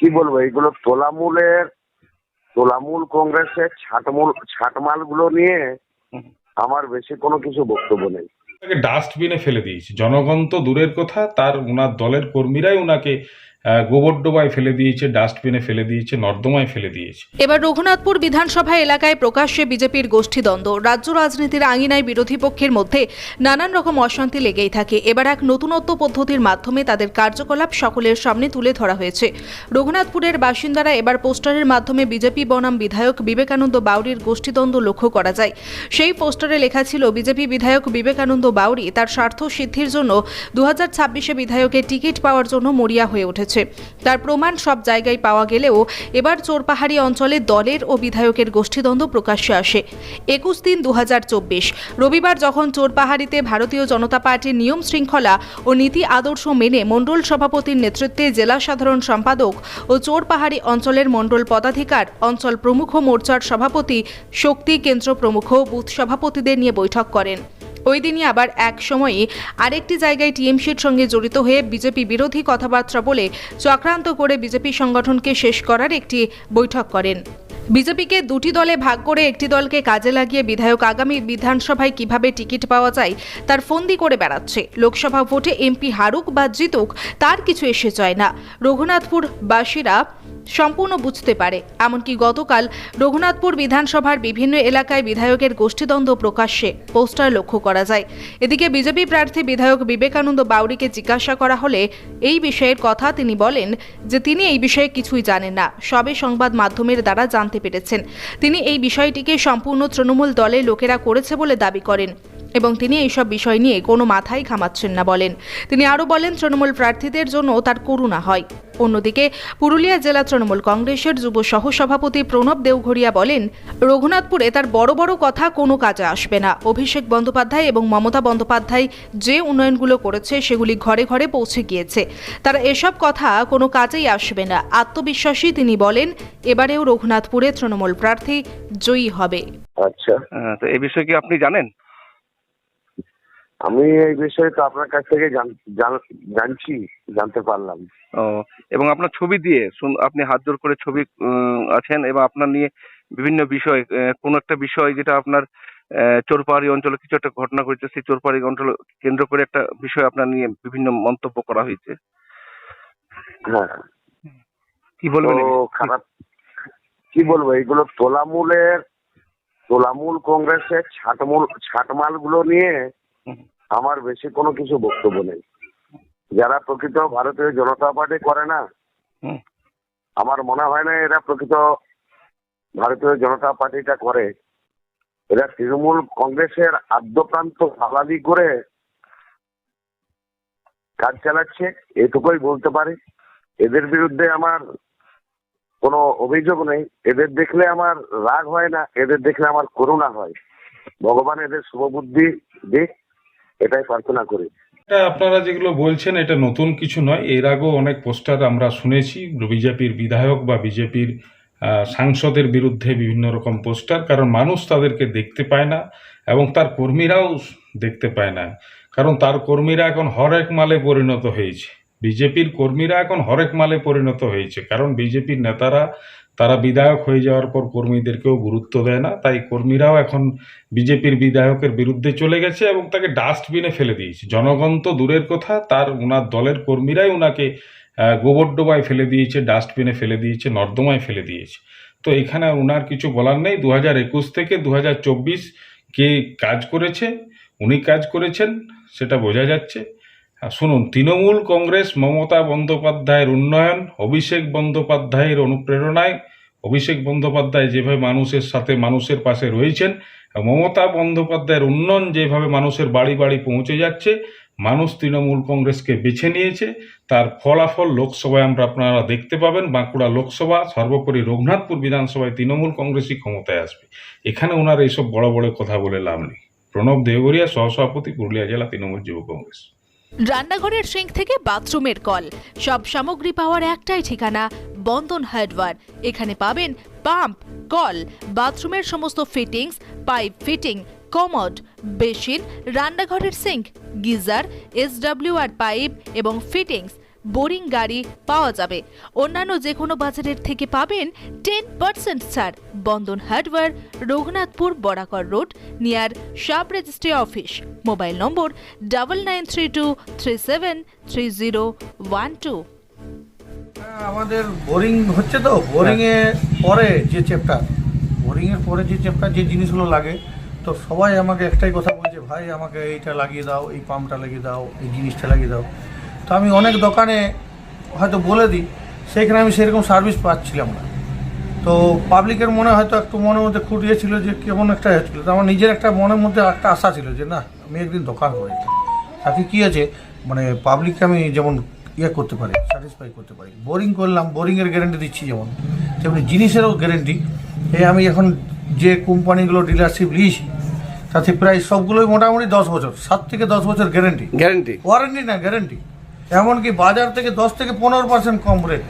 কি বলব এইগুলো তোলামূলের তোলামূল কংগ্রেসের ছাটমূল ছাটমালগুলো নিয়ে আমার বেশি কোনো কিছু বক্তব্য নেই। ডাস্টবিনে ফেলে দিয়েছে। জনগণ তো দূরের কথা তার ওনার দলের কর্মীরাই ওনাকে আহ, গোবরডোবায় ফেলে দিয়েছে ডাস্টবিনে ফেলে দিয়েছে নর্দমায় ফেলে দিয়েছে। এবার রঘুনাথপুর বিধানসভা এলাকায় প্রকাশ্যে বিজেপির গোষ্ঠীদ্বন্দ্ব রাজ্য রাজনীতির আঙিনায় বিরোধী পক্ষের মধ্যে নানান রকম অশান্তি লেগেই থাকে। এবার এক নতুনত্ব পদ্ধতির মাধ্যমে তাদের কার্যকলাপ সকলের সামনে তুলে ধরা হয়েছে। রঘুনাথপুরের বাসিন্দারা এবার পোস্টারের মাধ্যমে বিজেপি বনাম বিধায়ক বিবেকানন্দ বাউরির গোষ্ঠীদ্বন্দ্ব লক্ষ্য করা যায়। সেই পোস্টারে লেখা ছিল বিজেপি বিধায়ক বিবেকানন্দ বাউরি তার স্বার্থ সিদ্ধির জন্য দু হাজার বিধায়কের টিকিট পাওয়ার জন্য মরিয়া হয়ে উঠেছে। তার প্রমাণ সব জায়গায় পাওয়া গেলেও এবার চোরপাহাড়ি অঞ্চলে দলের ও বিধায়কের গোষ্ঠীদ্বন্দ্ব প্রকাশ্যে আসে। একুশ তিন দু রবিবার যখন চোরপাহাড়িতে ভারতীয় জনতা পার্টির নিয়ম শৃঙ্খলা ও নীতি আদর্শ মেনে মণ্ডল সভাপতির নেতৃত্বে জেলা সাধারণ সম্পাদক ও চোরপাহাড়ি অঞ্চলের মণ্ডল পদাধিকার, অঞ্চল প্রমুখ মোর্চার সভাপতি, শক্তি কেন্দ্র প্রমুখ বুথ সভাপতিদের নিয়ে বৈঠক করেন। ওই দিনই আবার এক সময়ে আরেকটি জায়গায় টিএমসির সঙ্গে জড়িত হয়ে বিজেপি বিরোধী কথাবার্তা বলে চক্রান্ত করে বিজেপি সংগঠনকে শেষ করার একটি বৈঠক করেন। বিজেপিকে দুটি দলে ভাগ করে একটি দলকে কাজে লাগিয়ে বিধায়ক আগামী বিধানসভায় কীভাবে টিকিট পাওয়া যায় তার ফন্দি করে বেড়াচ্ছে। লোকসভা ভোটে এমপি হারুক বা জিতুক তার কিছু এসে যায় না। রঘুনাথপুর বাসীরা সম্পূর্ণ বুঝতে পারে। এমনকি গতকাল রঘুনাথপুর বিধানসভার বিভিন্ন এলাকায় বিধায়কের গোষ্ঠীদ্বন্দ্ব প্রকাশ্যে পোস্টার লক্ষ্য করা যায়। এদিকে বিজেপি প্রার্থী বিধায়ক বিবেকানন্দ বাউরিকে জিজ্ঞাসা করা হলে এই বিষয়ের কথা তিনি বলেন যে তিনি এই বিষয়ে কিছুই জানেন না, সবে সংবাদ মাধ্যমের দ্বারা জানতে পেরেছেন। তিনি এই বিষয়টিকে সম্পূর্ণ তৃণমূল দলের লোকেরা করেছে বলে দাবি করেন। এবং তিনি এইসব বিষয় নিয়ে কোনো মাথায় ঘামাচ্ছেন না বলেন। তিনি আরও বলেন তৃণমূল প্রার্থীদের জন্য তার করুণা হয়। অন্যদিকে পুরুলিয়া জেলা তৃণমূল কংগ্রেসের যুব সহসভাপতি প্রণব দেওঘরিয়া বলেন রঘুনাথপুরে তার বড় বড় কথা কোনো কাজে আসবে না। অভিষেক বন্দ্যোপাধ্যায় এবং মমতা বন্দ্যোপাধ্যায় যে উন্নয়নগুলো করেছে সেগুলি ঘরে ঘরে পৌঁছে গিয়েছে। তার এসব কথা কোনো কাজেই আসবে না। আত্মবিশ্বাসী তিনি বলেন এবারেও রঘুনাথপুরে তৃণমূল প্রার্থী জয়ী হবে। আচ্ছা। তো এই বিষয়ে কি আপনি জানেন? আমি এই বিষয়ে তো আপনার কাছ থেকে জান- জান- জানছি জানতে পারলাম ও এবং আপনার ছবি দিয়ে আপনি হাত জোর করে ছবি আছেন এবং আপনার নিয়ে বিভিন্ন বিষয় কোন একটা বিষয় যেটা আপনার চোরপাহাড়ি অঞ্চলে কিছু একটা ঘটনা ঘটেছে সেই চোরপাহাড়ি অঞ্চল কেন্দ্র করে একটা বিষয় আপনার নিয়ে বিভিন্ন মন্তব্য করা হয়েছে হ্যাঁ কি বলবেন বিষয়ে? খারাপ কি বলব এইগুলো তোলামূলের তোলামূল কংগ্রেসের ছাটমূল ছাটমালগুলো নিয়ে হুম। আমার বেশি কোনো কিছু বক্তব্য নেই। যারা প্রকৃত ভারতীয় জনতা পার্টি করে না আমার মনে হয় না এরা প্রকৃত ভারতীয় জনতা পার্টিটা করে। এরা তৃণমূল কংগ্রেসের আদ্যপ্রান্ত আলাদি করে কাজ চালাচ্ছে এটুকুই বলতে পারি। এদের বিরুদ্ধে আমার কোনো অভিযোগ নেই। এদের দেখলে আমার রাগ হয় না এদের দেখলে আমার করুণা হয়। ভগবান এদের শুভবুদ্ধি দিক। এটাই প্রার্থনা করি। আপনারা যেগুলো বলছেন, এটা নতুন কিছু নয়। এর আগেও অনেক পোস্টার আমরা শুনেছি, বিজেপির বিধায়ক বা বিজেপির সাংসদের বিরুদ্ধে বিভিন্ন রকম পোস্টার, কারণ মানুষ তাদেরকে দেখতে পায় না এবং তার কর্মীরাও দেখতে পায় না। কারণ তার কর্মীরা এখন হরেক মালে পরিণত হয়েছে। বিজেপির কর্মীরা এখন হরেক মালে পরিণত হয়েছে। কারণ বিজেপির নেতারা তারা বিধায়ক হয়ে যাওয়ার পর কর্মীদেরকেও গুরুত্ব দেয় না। তাই কর্মীরাও এখন বিজেপির বিধায়কের বিরুদ্ধে চলে গেছে এবং তাকে ডাস্টবিনে ফেলে দিয়েছে। জনগণ তো দূরের কথা, তার ওনার দলের কর্মীরাই ওনাকে গোবর ডোবায় ফেলে দিয়েছে, ডাস্টবিনে ফেলে দিয়েছে, নর্দমায় ফেলে দিয়েছে। তো এখানে ওনার কিছু বলার নেই। দু হাজার একুশ থেকে দু হাজার চব্বিশ কে কাজ করেছে, উনি কাজ করেছেন, সেটা বোঝা যাচ্ছে। শুনুন, তৃণমূল কংগ্রেস মমতা বন্দ্যোপাধ্যায়ের উন্নয়ন, অভিষেক বন্দ্যোপাধ্যায়ের অনুপ্রেরণায় অভিষেক বন্দ্যোপাধ্যায় যেভাবে মানুষের সাথে মানুষের পাশে রয়েছেন মমতা বন্দ্যোপাধ্যায়ের উন্নয়ন যেভাবে মানুষের বাড়ি বাড়ি পৌঁছে যাচ্ছে, মানুষ তৃণমূল কংগ্রেসকে বেছে নিয়েছে, তার ফলাফল লোকসভায় আমরা আপনারা দেখতে পাবেন। বাঁকুড়া লোকসভা, সর্বোপরি রঘুনাথপুর বিধানসভায় তৃণমূল কংগ্রেসই ক্ষমতায় আসবে। এখানে ওনার এইসব বড় বড় কথা বলে লাভ নেই। প্রণব দেবরিয়া সহসভাপতি পুরুলিয়া জেলা তৃণমূল যুব কংগ্রেস। রান্নাঘরের সিঙ্ক থেকে বাথরুমের কল। সব সামগ্রী পাওয়ার একটাই ঠিকানা বন্ধন হার্ডওয়্যার। এখানে পাবেন পাম্প, কল, বাথরুমের সমস্ত fittings, pipe fitting, commode, basin, রান্নাঘরের সিঙ্ক, গিজার এসডব্লিউ আর পাইপ এবং ফিটিংস। বোরিং গাড়ি পাওয়া যাবে। অন্যান্য যে কোনো বাজারের থেকে পাবেন টেন পার্সেন্ট ছাড়। Bandhan hardware, Raghunathpur, Barakar road, near sub registry office. Mobile number double nine three two three seven three zero one two. আমাদের বোরিং হচ্ছে তো বোরিং এ পরে যে চ্যাপ্টার বোরিং এর পরে যে চ্যাপ্টার যে জিনিসগুলো লাগে, তো সবাই আমাকে একটাই কথা বলছে, ভাই, আমাকে এইটা লাগিয়ে দাও, এই পাম্পটা লাগিয়ে দাও, এই জিনিসটা লাগিয়ে দাও। তো আমি অনেক দোকানে হয়তো বলে দিই, সেইখানে আমি সেরকম সার্ভিস পাচ্ছিলাম না। তো পাবলিকের মনে হয়তো একটু মনের মধ্যে খুঁটিয়ে ছিল যে কেমন একটা হচ্ছিল তো আমার নিজের একটা মনের মধ্যে একটা আশা ছিল যে, না, আমি একদিন দোকান করে তাতে কী আছে মানে পাবলিককে আমি যেমন ইয়ে করতে পারে স্যাটিসফাই করতে পারি। বোরিং করলাম বোরিংয়ের গ্যারেন্টি দিচ্ছি যেমন। তেমনি জিনিসেরও গ্যারেন্টি এই আমি এখন যে কোম্পানিগুলো ডিলারশিপ নিয়েছি তাতে প্রায় সবগুলোই মোটামুটি দশ বছর সাত থেকে দশ বছর গ্যারেন্টি গ্যারেন্টি ওয়ারেন্টি না গ্যারেন্টি এমনকি বাজার থেকে দশ থেকে পনেরো পার্সেন্ট কম রেট